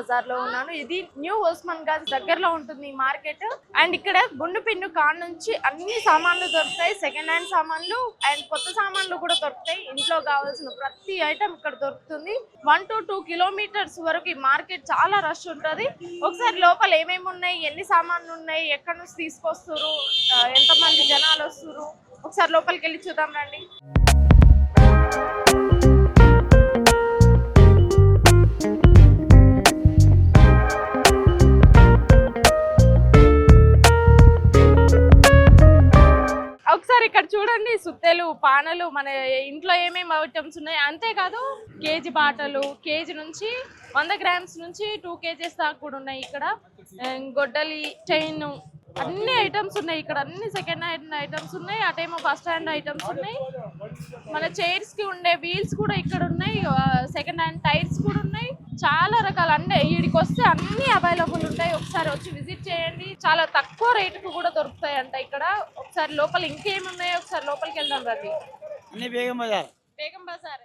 బజార్లో ఉన్నాను. ఇది న్యూ ఓస్మాన్ గాజ్ దగ్గరలో ఉంటుంది ఈ మార్కెట్. అండ్ ఇక్కడ గుండు పిండు కాన్ నుంచి అన్ని సామాన్లు దొరుకుతాయి. సెకండ్ హ్యాండ్ సామాన్లు అండ్ కొత్త సామాన్లు కూడా దొరుకుతాయి. ఇంట్లో కావాల్సిన ప్రతి ఐటమ్ ఇక్కడ దొరుకుతుంది. వన్ టు టూ కిలోమీటర్స్ వరకు ఈ మార్కెట్ చాలా రష్ ఉంటుంది. ఒకసారి లోపల ఏమేమి ఉన్నాయి ఎన్ని సామాన్లు ఉన్నాయి ఎక్కడి నుంచి తీసుకొస్తారు ఎంతమంది జనాలు వస్తారు ఒకసారి లోపలికి వెళ్ళి చూద్దాం రండి. చూడండి సుత్తెలు పానలు మన ఇంట్లో ఏమేమి ఐటమ్స్ ఉన్నాయి. అంతేకాదు కేజీ బాటలు కేజీ నుంచి వంద గ్రామ్స్ నుంచి టూ కేజీస్ దాకా కూడా ఉన్నాయి ఇక్కడ. గొడ్డలి చైన్ అన్ని ఐటమ్స్ ఉన్నాయి ఇక్కడ. అన్ని సెకండ్ హ్యాండ్ ఐటమ్స్ ఉన్నాయి. అటేమో ఫస్ట్ హ్యాండ్ ఐటమ్స్ ఉన్నాయి. మన చైర్స్కి ఉండే వీల్స్ కూడా ఇక్కడ ఉన్నాయి. సెకండ్ హ్యాండ్ టైర్స్ కూడా ఉన్నాయి. చాలా రకాల. అన్ని వీడికి వస్తే అన్ని అవైలబుల్ ఉంటాయి. ఒకసారి వచ్చి విజిట్ చేయండి. చాలా తక్కువ రేటుకు కూడా దొరుకుతాయి అంట ఇక్కడ. ఒకసారి లోపల ఇంకేమి ఉన్నాయో ఒకసారి లోపలికి వెళ్దాం రండి. అన్ని బేగం బజార్. బేగం బజార్.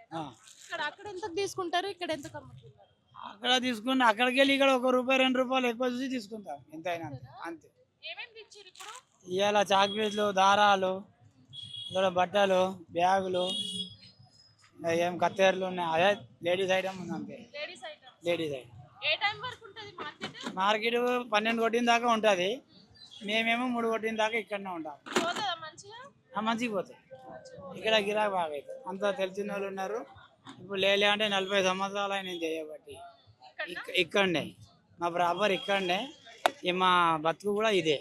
ఇక్కడ అక్కడ ఎంత తీసుకుంటారు? ఇక్కడ ఎంత అమ్ముతున్నారు? అక్కడ తీసుకుని అక్కడికి వెళ్ళి ఇక్కడ ఒక రూపాయి రెండు రూపాయలు ఎక్కువ చూసి తీసుకుంటాం. ఎంతైనా అంతే. అంతే. ఇవాళ చాక్లెట్లు దారాలు ఇక్కడ బట్టలు బ్యాగులు ఏం కత్తెరలు ఉన్నాయి. అదే లేడీస్ ఐటమ్ ఉంది అంతే. Ladies market? పన్నెండు కొట్టిన దాకా ఉంటుంది. మేమేమో మూడు కొట్టిన దాకా ఇక్కడనే ఉంటాం. మంచిగా? పోతాయి. ఇక్కడ గిరాకీ బాగా అవుతుంది అంతా తెలిసిన వాళ్ళు ఉన్నారు. ఇప్పుడు లేలే అంటే నలభై సంవత్సరాలు నేను చేయబట్టి ఇక్క- ఇక్కడనే. మా ప్రాపర్ ఇక్కడనే. ఈ మా బతుకు కూడా ఇదే.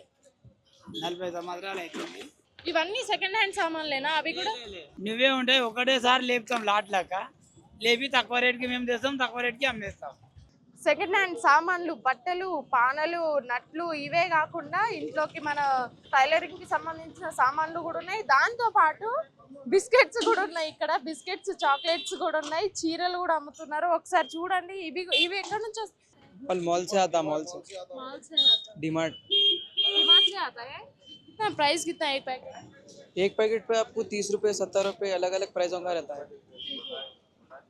నలభై సంవత్సరాలు అవుతుంది ఇవన్నీ సెకండ్ హ్యాండ్ సామాన్లేనా? అవి కూడా? నువ్వే ఉంటాయి ఒకటేసారి లేపుతాం లాట్ లాక లేపి తక్కువ రేట్కి మేము తెస్తాం తక్కువ రేట్కి అమ్మేస్తాం సెకండ్ హ్యాండ్ సామాన్లు బట్టలు పానలు నట్లు ఇవే కాకుండా ఇంట్లోకి మన టైలరింగ్ కి సంబంధించిన సామాన్లు కూడా ఉన్నాయి దాంతో పాటు బిస్కెట్స్ కూడా ఉన్నాయి ఇక్కడ బిస్కెట్స్ చాక్లెట్స్ కూడా ఉన్నాయి చీరలు కూడా అమ్ముతున్నారు ఒకసారి చూడండి ఇవి ఇవి ఎక్కడి నుంచి వస్తాయి मॉल मॉल से आता मॉल से माल से आता डिमार्ट है डिमार्ट से आता है कितना प्राइस कितना है एक पैकेट एक पैकेट पे आपको तीस रुपए सत्तर रुपए अलग अलग प्राइसों का रहता है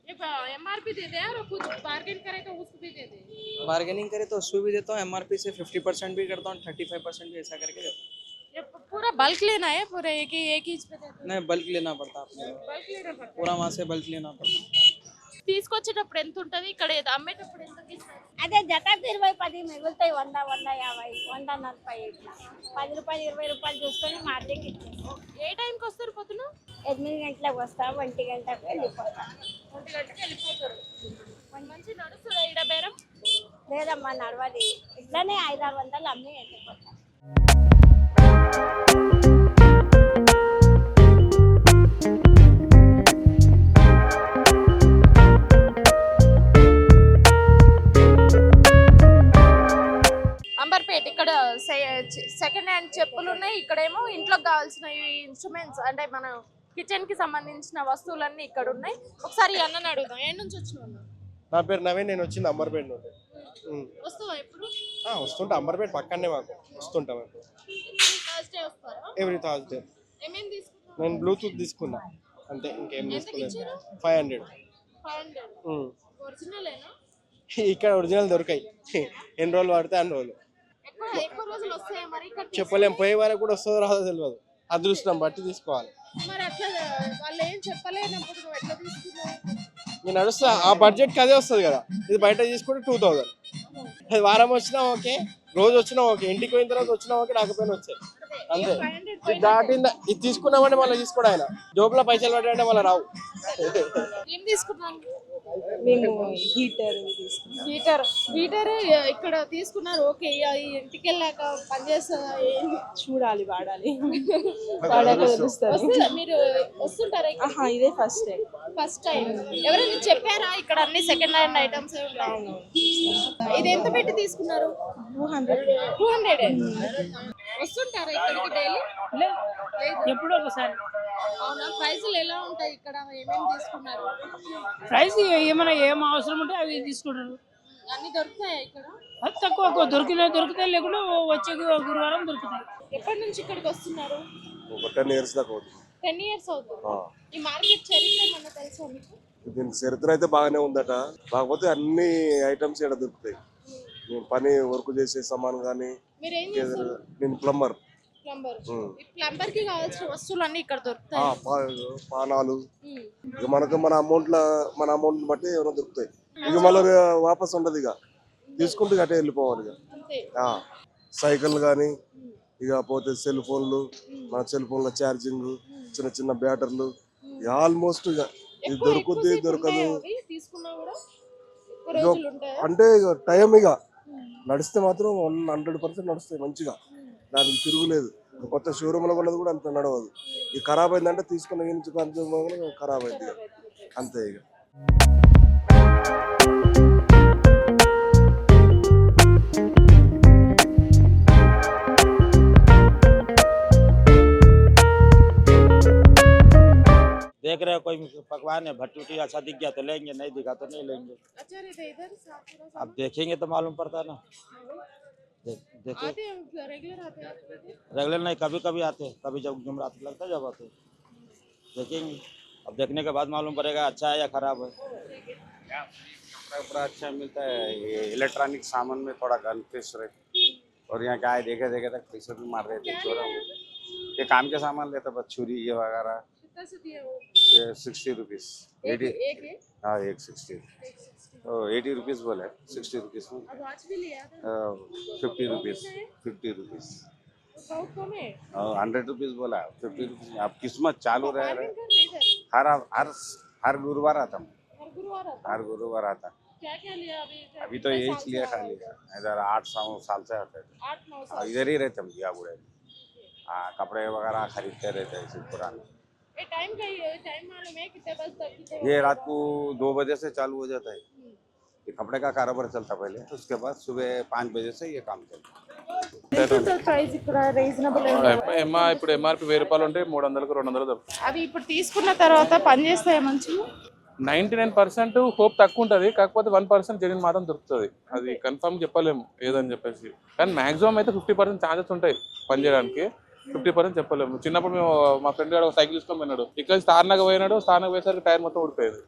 ये एम आर पी दे दे और कुछ बार्गेन करे तो उसको भी दे दे बार्गेनिंग करे तो उसको भी देता हूँ एमआरपी से फिफ्टी परसेंट भी करता हूँ थर्टी फाइव परसेंट भी ऐसा करके देता हूँ ये पूरा बल्क लेना है पूरा एक ही एक ही पे दे दो नहीं बल्क लेना पड़ता है अपने को। बल्क लेना पड़ता पूरा वहाँ से बल्क लेना पड़ता है తీసుకొచ్చేటప్పుడు ఎంత ఉంటది ఇక్కడ ఏదో అమ్మేటప్పుడు ఎంత ఇస్తారు అదే జతకు ఇరవై పది మిగులుతాయి వంద వంద యాభై వంద నలభై ఇట్లా పది రూపాయలు ఇరవై రూపాయలు చూసుకొని మార్కెట్కి ఇచ్చేస్తాం ఏ టైంకి వస్తారు పొద్దున ఎనిమిది గంటలకు వస్తాం ఒంటి గంటకు వెళ్ళిపోతాం ఒంటి గంటకి వెళ్ళిపోతారు మంచి నడుస్తుందా ఈడ బేరం లేదమ్మా నడవది. ఇట్లానే ఐదారు వందలు అమ్మి అంబర్పేట్ ఇక్కడ సెకండ్ హ్యాండ్ చెప్పులు ఉన్నాయి. ఇక్కడేమో ఇంట్లోకి కావాల్సిన ఇన్స్ట్రుమెంట్స్ అంటే మనం కిచెన్కి సంబంధించిన వస్తువులన్నీ ఇక్కడ ఉన్నాయి ఒకసారి అన్నని అడుగుదాం. ఏ నుంచి వచ్చిన నా పేరు నవీన్ నేను వచ్చింది అంబర్పేట నుండి. వస్తువా ఎప్పుడు? వస్తుంటా. అంబర్పేట పక్కనే మాకు. వస్తుంటాం ఎవ్రీ థర్స్డే నేను బ్లూటూత్ తీసుకున్నా. అంతే ఇంకేం తీసుకోలేదు. Five hundred. ఇక్కడ ఒరిజినల్ దొరికాయి. ఎన్ని రోజులు పడితే అన్ని రోజులు. చెప్పలేం. పోయే వరకు కూడా వస్తుందో రాదో తెలియదు అదృష్టం బట్టి తీసుకోవాలి. నేను నడుస్తా ఆ బడ్జెట్కి అదే వస్తుంది కదా. ఇది బయట తీసుకుంటే టూ థౌజండ్ అది వారం వచ్చినా ఓకే రోజు వచ్చినా ఓకే ఇంటికి పోయిన తర్వాత వచ్చినా ఓకే రాకపోయినా వచ్చాయి అంతే. ఇది దాటిందా ఇది తీసుకున్నామంటే మళ్ళీ తీసుకోడు ఆయన. జోబులో పైసలు పడ్డాయంటే మళ్ళీ రావు. ఏం తీసుకున్నాను మేము హీటర్ హీటర్. హీటర్ ఇక్కడ తీసుకున్నారు. ఓకే ఇంటికి వెళ్ళాక పనిచేస్తుందా? చూడాలి వాడాలి. వాడాక మీరు వస్తుంటారా ఆహా ఇదే ఫస్ట్ టైం ఫస్ట్ టైం ఎవరైనా చెప్పారా? ఇక్కడ అన్ని సెకండ్ హ్యాండ్ ఐటమ్స్ ఇది ఎంత పెట్టి తీసుకున్నారు? Two hundred. టూ హండ్రెడ్ వస్తుంటారా ఇక్కడికి డైలీ ఎప్పుడో ఒకసారి. అవునా? ఎలా ఉంటాయి ఇక్కడ? ఏమేమి తీసుకున్నారు? ప్రైస్ ఏమైనా ఏం అవసరం ఉంటే అవి తీసుకుంటారు. అన్ని దొరుకుతాయా ఇక్కడ? అది తక్కువ ఎక్కువ దొరికిన దొరుకుతాయి లేకుండా వచ్చే గు- గురువారం దొరుకుతాయి. ఎప్పటి నుంచి ఇక్కడికి వస్తున్నారు? ఒక టెన్ ఇయర్స్ దాకా అవుతుంది. టెన్ ఇయర్స్ అవుతుంది. ఆ. ఈ మార్కెట్ చరిత్ర ఏమన్నా తెలుసా మీకు? దీనికి చరిత్ర అయితే బాగానే ఉందట. కాకపోతే అన్ని ఐటమ్స్ ఇక్కడ దొరుకుతాయి. నేను పని వర్క్ చేసే సామాన్ కానీ మీరు ఏం చేస్తారు? నేను ప్లంబర్. ప్లంబర్. ప్లంబర్కి కావాల్సిన వస్తువులు అన్ని ఇక్కడ దొరుకుతాయి. పానాలు. ఇక మనకు మన అమౌంట్ మన అమౌంట్ బట్టి ఏమైనా దొరుకుతాయి. ఇక మళ్ళీ వాపస్ ఉండదు ఇక తీసుకుంటే అటే వెళ్ళిపోవాలి ఇక అంతే. ఆ, సైకిల్ కానీ ఇక పోతే సెల్ ఫోన్లు మన సెల్ ఫోన్ల ఛార్జింగ్ చిన్న చిన్న బ్యాటర్లు ఆల్మోస్ట్ ఇక ఇది ఎక్కువ- దొరుకుద్ది ఎక్కువసేపు దొరకదు. ఉంటాయా అవి? తీసుకున్నా కూడా ఎక్కువ ఇగో రోజులు ఉంటాయా? అంటే ఇక టైం ఇక నడిస్తే మాత్రం వన్ హండ్రెడ్ పర్సెంట్ నడుస్తాయి మంచిగా. దానికి తిరుగులేదు. కొత్త షోరూమ్లో కొన్నది కూడా అంత నడవదు. ఇది ఖరాబ్ అయిందంటే తీసుకున్న నుంచి ఖరాబ్ అయింది ఇక. అంతే ఇక. देख रहे हो कोई पकवान है भट्टी अच्छा दिख गया तो लेंगे नहीं दिखा तो नहीं लेंगे। अच्छा इधर अब देखेंगे तो मालूम पड़ता है ना। देख देखिए रेगुलर हैं नहीं कभी कभी आते कभी जब जुमरात लगता है जब आते देखेंगे। अब देखने के बाद मालूम पड़ेगा अच्छा है या खराब है। कपड़ा अच्छा मिलता है ये इलेक्ट्रॉनिक सामान में थोड़ा गन फ़िश रहे। और यहाँ क्या है देखे देखे तक पैसे भी मार रहे थे चोरा ये काम के सामान लेते बस छुरी ये वगैरह। कितना से दिया वो ये सिक्सटी रुपीज़ एटी एक है हाँ एक सिक्सटी एटी रुपीज़ बोले सिक्सटी रुपीज़ में अब आज भी लिया फिफ्टी रुपीज़ फिफ्टी रुपीज़ बहुत कम है। हंड्रेड रुपीज़ बोला फिफ्टी रुपीज़ अब किस्मत चालू रह रहे हर हर हर गुरुवार आता हूँ। हर गुरुवार आता क्या क्या लिया अभी? अभी तो यही साल से लिया खाली इधर आठ साल साल से आते हाँ, इधर ही रहते हम दिया बुढ़े। हाँ कपड़े वगैरह खरीदते रहते हैं पुराने। ये टाइम का ही है टाइम मालूम है कितने बजे तक कितने ये बजे रात तक? को दो बजे से चालू हो जाता है ये कपड़े का कारोबार चलता पहले उसके बाद सुबह पाँच बजे से ये काम चलता ఎంత ఉంటుంది ప్రైస్ ఇక్కడ రీజనబుల్ ఎంఆ ఇప్పుడు ఎంఆర్పి వెయ్యి రూపాయలు ఉంటే మూడు వందలకు రెండు వందలు దొరుకుతాయి అవి ఇప్పుడు తీసుకున్న తర్వాత పని చేస్తాయా మంచిగా నైంటీ నైన్ పర్సెంట్ హోప్ తక్కువ ఉంటుంది కాకపోతే వన్ పర్సెంట్ జెన్యున్ మాత్రం దొరుకుతుంది అది కన్ఫర్మ్ చెప్పలేము ఏదని చెప్పేసి కానీ మాక్సిమం అయితే ఫిఫ్టీ పర్సెంట్ ఛాన్సెస్ ఉంటాయి పని చేయడానికి ఫిఫ్టీ పర్సెంట్ చెప్పలేము. చిన్నప్పుడు మేము మా ఫ్రెండ్ గారు ఒక సైకిల్ తీసుకొని పోయినాడు. ఇక్కడ స్థానకు పోయినాడు స్థానకు పోయేసరికి టైర్ మొత్తం ఊడిపోయేది.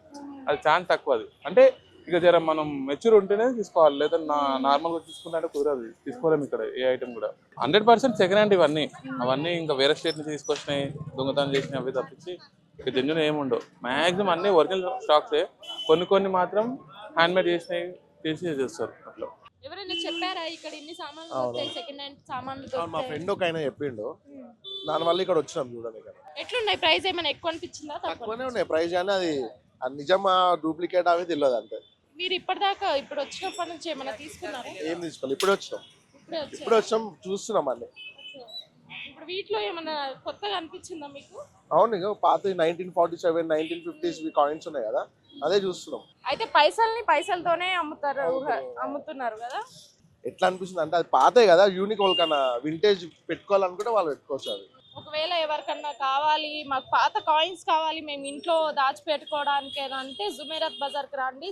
అది ఛాన్స్ తక్కువ అది. అంటే ఇక జర మనం మెచ్యూర్ ఉంటేనే తీసుకోవాలి. లేదా నా నార్మల్గా తీసుకుంటే కుదరదు. తీసుకోలేము ఇక్కడ ఏ ఐటమ్ కూడా. హండ్రెడ్ పర్సెంట్ సెకండ్ హ్యాండ్ ఇవన్నీ. అవన్నీ ఇంకా వేరే స్టేట్ నుంచి తీసుకొచ్చినాయి దొంగతనం చేసినవి అవి తప్పించి ఇక జెన్యున్ ఏముండవు మ్యాక్సిమం అన్ని ఒరిజినల్ స్టాక్సే కొన్ని కొన్ని మాత్రం హ్యాండ్మేడ్ చేసినవి చేసి చేస్తారు అట్లా. ఎవరైనా చెప్పారా ఇక్కడ ఇన్ని సామాన్లు. దొరుకుతాయి సెకండ్ హ్యాండ్ సామాన్లు మా దొరుకుతాయి? ఫ్రెండ్ ఒక ఆయన చెప్పిండు దానివల్ల ఇక్కడ వచ్చినాం చూడండి ఇక్కడ. ఎట్లున్నాయి ప్రైస్ ఏమైనా ఎక్కువ అనిపించిందా తక్కువ తక్కువనే ఉన్నాయి ప్రైస్ కానీ అది అది నిజమా డూప్లికేట్ అవి తెలియదు అంతే. మీరు ఇప్పటిదాకా ఇప్పుడు వచ్చినప్పటి నుంచి ఏమైనా తీసుకున్నారా? ఏం తీసుకోవాలి? ఇప్పుడే వచ్చినాం. ఇప్పుడే వచ్చారా? ఇప్పుడే వచ్చినాం చూస్తున్నాం అన్ని. వీటిలో ఏమైనా కొత్తగా అనిపించిందా మీకు? అవును ఇక పాత nineteen forty seven nineteen fifties coins ఉన్నాయి కదా అదే చూస్తున్నాం. అయితే పైసల్ని పైసలతోనే అమ్ముతారు అమ్ముతున్నారు కదా? ఎట్లా అనిపిస్తుంది అంటే అది పాతే కదా యూనిక్ వాళ్ళకన్నా వింటేజ్ పెట్టుకోవాలనుకుంటే వాళ్ళు పెట్టుకోవచ్చు అది. ఒకవేళ ఎవరికన్నా కావాలి మాకు పాత కాయిన్స్ కావాలి మేము ఇంట్లో దాచిపెట్టుకోవడానికి అంటే జుమేరత్ బజార్కి రండి.